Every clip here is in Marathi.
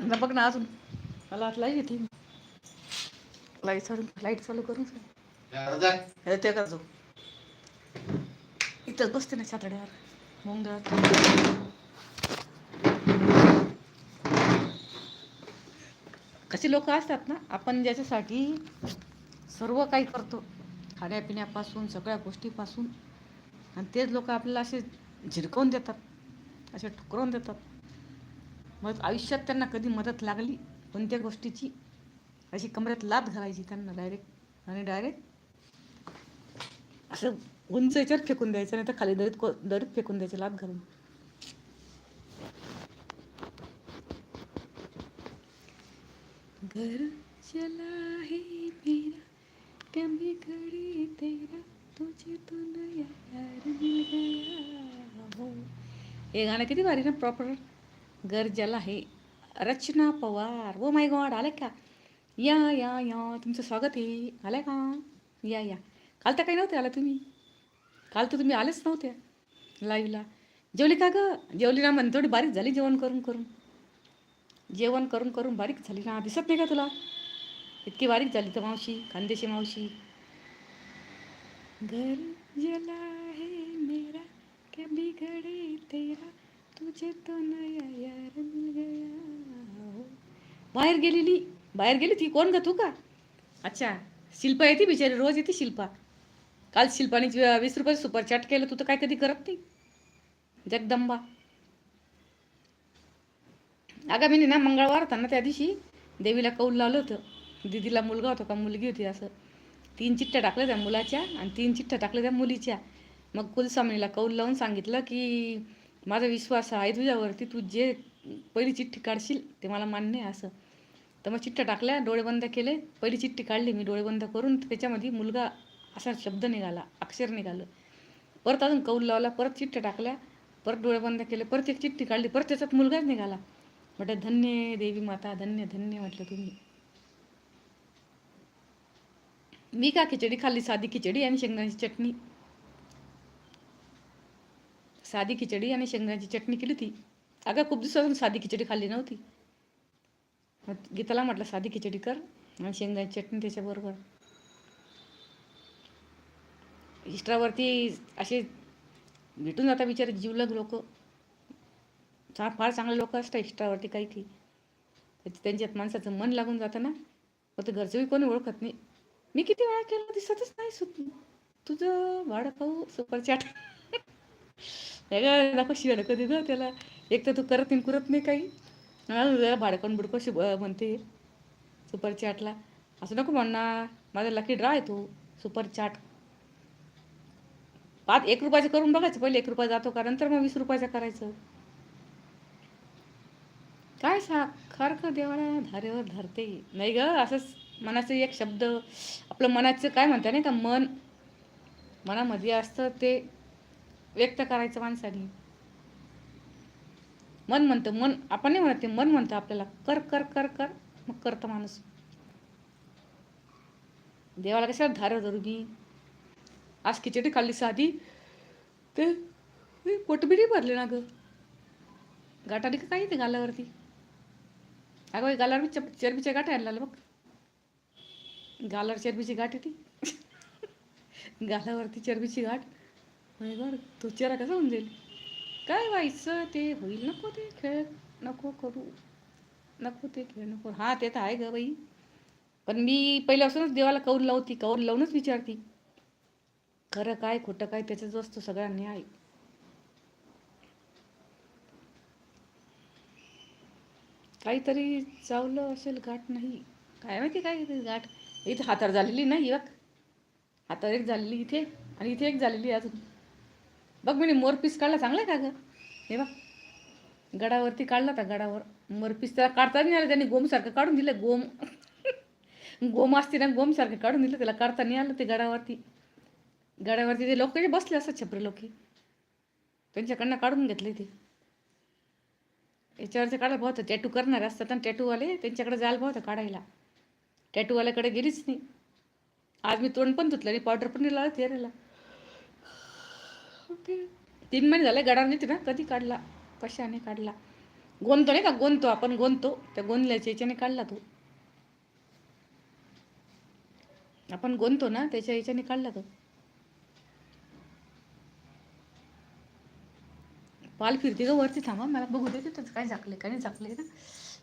ना बघ ना अजून. मला आता लाइट येते. लाइट चालू लाइट चालू करून ते करतो इथंच बसते ना छातड्यावर. मग कशी लोक असतात ना आपण ज्याच्यासाठी सर्व काही करतो खाण्यापिण्यापासून सगळ्या गोष्टीपासून आणि तेच लोक आपल्याला असे झिरकवून देतात. असे ठुकरून देतात. मग आयुष्यात त्यांना कधी मदत लागली कोणत्या गोष्टीची? अशी कमऱ्यात लात घालायची त्यांना डायरेक्ट आणि डायरेक्ट असं उंच याच्यावर फेकून द्यायचं नाही तर खाली दरीत को दरीत फेकून द्यायचं लात घालून. घर चला है. हे गाणं किती भारी ना प्रॉपर घर आहे रचना पवार. ओ माय गॉड आलं का? या या या. तुमचं स्वागत आहे आलं का? या या. काल तर काही नव्हते आला तुम्ही. काल तर तुम्ही आलेच नव्हते लाईव्हला जेवली का गं? जेवली ना म्हण थोडी बारीक झाली जेवण करून करून. जेवण करून करून बारीक झाली ना. दिसत नाही का तुला? इतकी बारीक झाली तर मावशी खानदेशी मावशी. घर जला है मेरा बिगड़े तेरा तुझे तो नया यार मिल गया हो. बाहेर गेलेली बाहेर गेली ती? कोण ग तू का? अच्छा शिल्पा येते बिचारी रोज येते शिल्पा. काल शिल्पाने वीस रुपये सुपर चॅट केलं तू तर काय कधी करत नाही. जगदंबा. अगं मी ना मंगळवार होता ना त्या दिवशी देवीला कौल लावलं होतं. दिदीला मुलगा होता का मुलगी होती असं. तीन चिठ्ठ्या टाकल्या त्या मुलाच्या आणि तीन चिठ्ठ्या टाकल्या त्या मुलीच्या. मग कुलस्वामीला कौल लावून सांगितलं की माझा विश्वास आहे तुझ्यावरती तू जे पहिली चिठ्ठी काढशील ते मला मान्य आहे असं. तर मग चिठ्ठ्या टाकल्या डोळे बंद केले. पहिली चिठ्ठी काढली मी डोळे बंद करून त्याच्यामध्ये मुलगा असा शब्द निघाला अक्षर निघालं. परत अजून कौल लावला परत चिठ्ठ्या टाकल्या परत डोळे बंद केले परत एक चिठ्ठी काढली परत त्याच्यात मुलगाच निघाला. म्हटलं धन्य देवी माता धन्य धन्य म्हटलं तुम्ही. मी का खिचडी खाल्ली? साधी खिचडी आणि शेंगदाण्याची चटणी. साधी खिचडी आणि शेंगदाण्याची चटणी केली होती. अगं खूप दिवसापासून साधी खिचडी खाल्ली नव्हती. मग गीताला म्हटलं साधी खिचडी कर आणि शेंगदाण्याची चटणी त्याच्याबरोबर. इष्टावरती असे भेटून जातात विचार जीवलग लोक. चा फार चांगले लोक असतात इष्टावरती काही की त्यांच्यात माणसाचं मन लागून जातं ना. मग ते घरचंही कोणी ओळखत नाही. मी किती वेळा केलं दिसतच नाही सुत तुझं भाडं खाऊ सुपरचॅट काय दाखव शिवाय कधी ग त्याला एक तर तू करत नाही करत नाही काही. जरा भाडकण बुडकं शिब म्हणते सुपर चॅटला. असं नको म्हणणार माझा लकी ड्रा आहे तू. Super chat. पाच एक रुपयाचं करून बघायचं. पहिले एक रुपया जातो का? नंतर मग वीस रुपयाचं करायचं. काय सा खरख देवाला धारेवर धरते. नाही ग असंच मनाचं एक शब्द आपलं मनाचं काय म्हणता नाही का? मन मनामध्ये असतं ते. व्यक्त करायचं माणसाने. मन म्हणतं मन आपण नाही म्हणत ते मन म्हणतं आपल्याला कर कर कर कर मग करतं माणूस. देवाला कशाला धार धरू मी? आज खिचडी खाल्ली साधी ते ते पोटबिडी भरले ना ग. गाठाली का काही ते गालावरती? अगं बाई, गालावर मी चरबीच्या गाठ आणला लागल्या बघ. गालावर चरबीची गाठ येते गालावरती चरबीची गाठ. नाही बरं तो चेहरा कसा होऊन जाईल? काय व्हायचं? ते होईल नको ते खेळ नको करू नको ते खेळ नको. हां ते तर आहे ग बाई. पण मी पहिल्यापासूनच देवाला कौल लावती कौल लावूनच विचारती. खरं काय खोटं काय त्याच्याच असतो सगळा न्याय. काहीतरी चावलं असेल गाठ नाही. काय माहिती काय ते गाठ? इथे हातार झालेली नाही बघ. हातावर एक झालेली इथे आणि इथे एक झालेली आहे अजून. बघ मी मोर पीस काढला चांगला आहे का गं? हे बघ गडावरती काढला होता गडावर. मोर पीस त्याला काढता नाही आलं त्यांनी गोमसारखं काढून दिलं गोम. गोम असते ना गोमसारखं काढून दिलं त्याला काढता नाही आलं ते गडावरती. गडावरती ते लोक बसले असतात छपरे लोक त्यांच्याकडनं काढून घेतले ते. याच्यावरचं काढायला भाव होतं टॅटू करणार असतात आणि टॅटूवाले त्यांच्याकडे जायला भाऊ होतं काढायला. टॅटूवाल्याकडे गेलीच नाही. आज मी तोंड पण धुतलं आणि पावडर पण दिला तेरेला तीन महिने झाले गडार नाही ना कधी काढला? कशाने काढला? गोंतो नाही का? गोंतो आपण गोंतो त्या गोंदल्याच्या याच्याने काढला तो. आपण गोंतो ना त्याच्या याच्याने काढला तो. पाल फिरते का वरती थांबा. मला बघू दे तिथं काय झाकले काय नाही झाकले ना.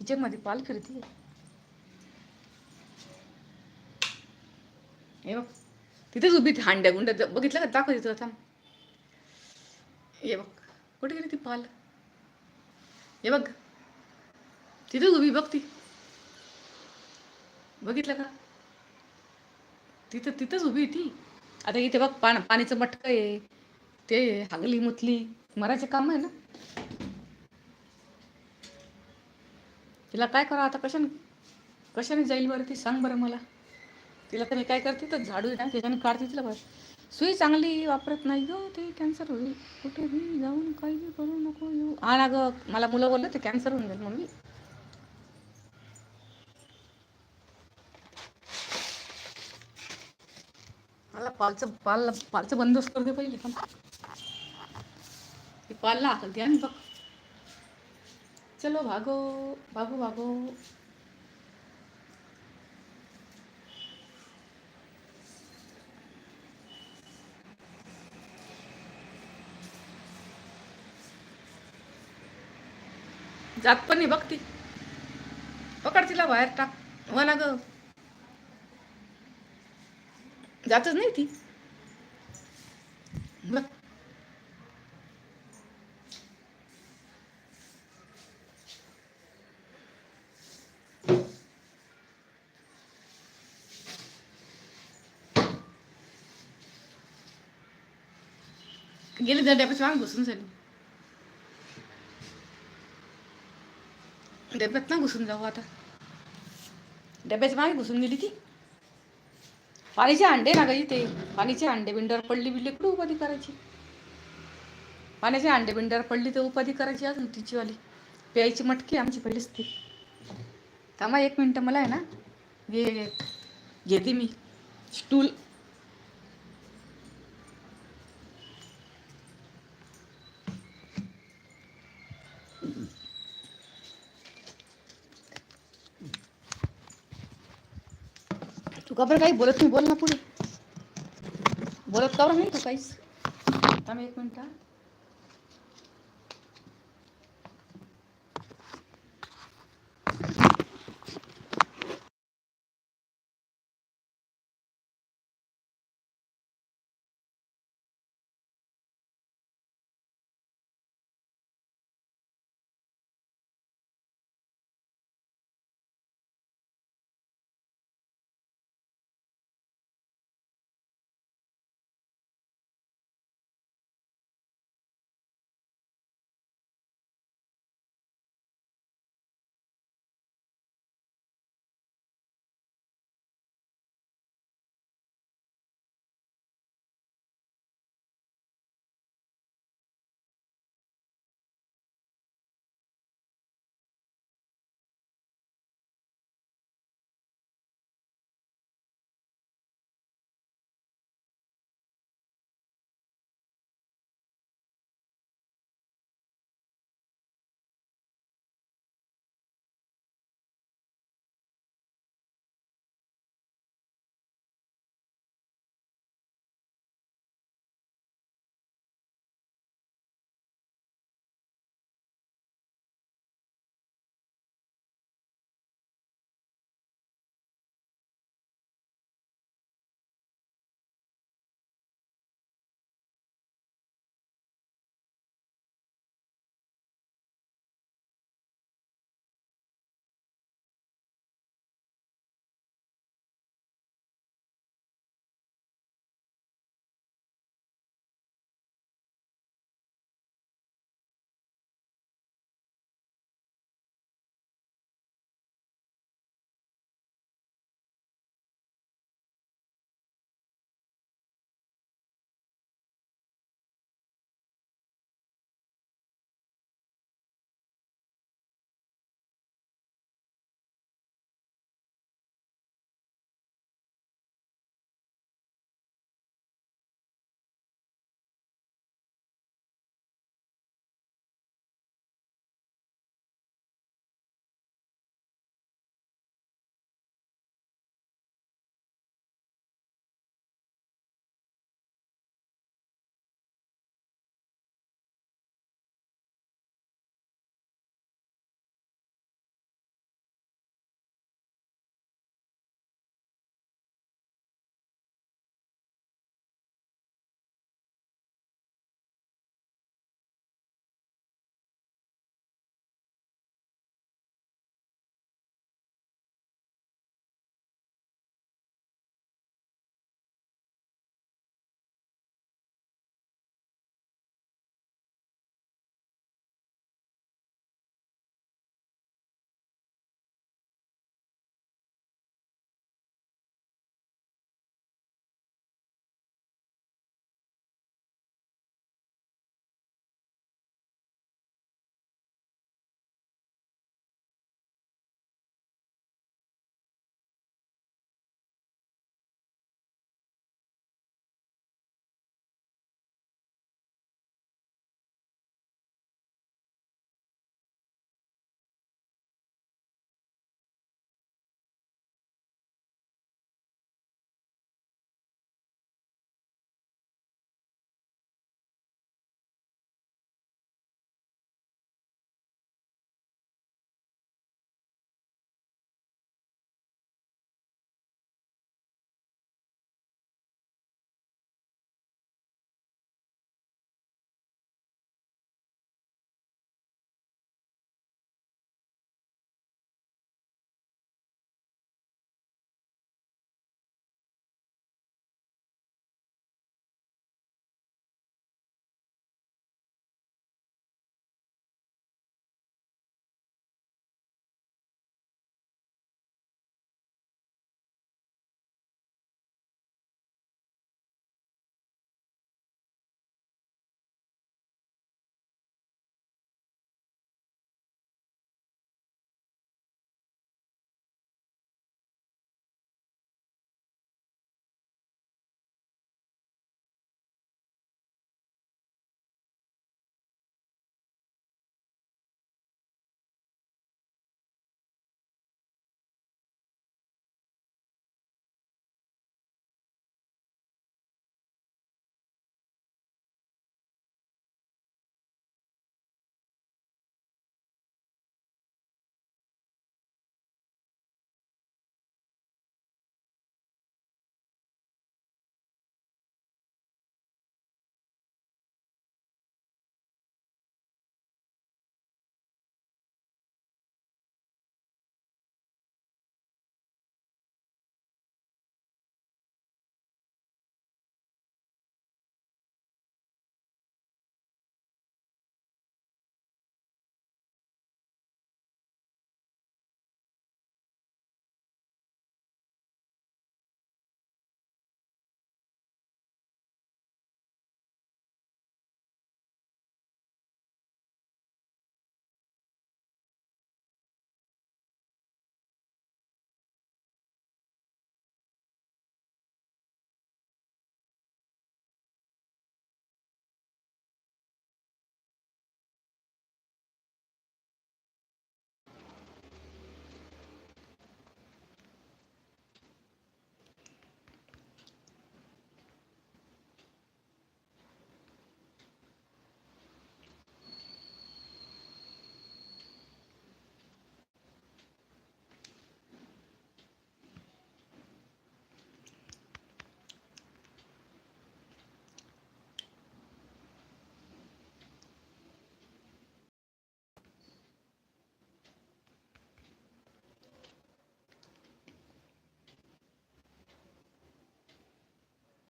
हिच्यामध्ये पाल फिरते. हे बघ. तिथेच उभी हांड्या गुंड्या. बघितलं का? दाखव तिथं थांब. हे बघ. कुठे गेली ती पाल? हे बघ. तिथे उभी बघ ती. बघितलं का? तिथं तिथंच उभी ती. आता इथे बघ पान पाण्याचं मटकं आहे. ते हागली मुतली. मरायचे काम आहे ना? तिला काय करा आता? कशाने कशाने जाईल बरं ती? सांग बरं मला. तिला तर मी काय करते? तर झाडू आहे ना त्याच्याने काढते तिला बरं सुई चांगली वापरत नाही. गं ते कॅन्सर होईल. कुठे बी जाऊन काही बी करू नको येऊ हा ना मला मुलं बोललं ते कॅन्सर होऊन जाईल मम्मी. मला पालचं पाल पालचं बंदोबस्त दे पहिले. पण ते पालला हाकलते आणि बघ. चलो भागो भागो भागो. जात पण नाही बघ ती. पकड तिला बाहेर टाक. हो ना ग जातच नाही ती. बघ. गेली तर डब्याची माग घुसून झाली. डब्यात ना घुसून जाऊ आता डब्याच्या मागे घुसून गेली ती पाणीचे अंडे ना ग इथे पाणीचे अंडे बिंडर पडली बिल्ली कुठं उपाधी करायची पाण्याचे अंडे बिंडर पडली तर उपाधी करायची अजून तिचीवाली प्यायची मटकी आमची पहिलीच ती थांबा एक मिनटं मला आहे ना घे घेते मी स्टूल तू का बरं काही बोलत नाही बोल ना पुढे. बोलत का बरं नाही तू काहीच. थांब एक मिनटं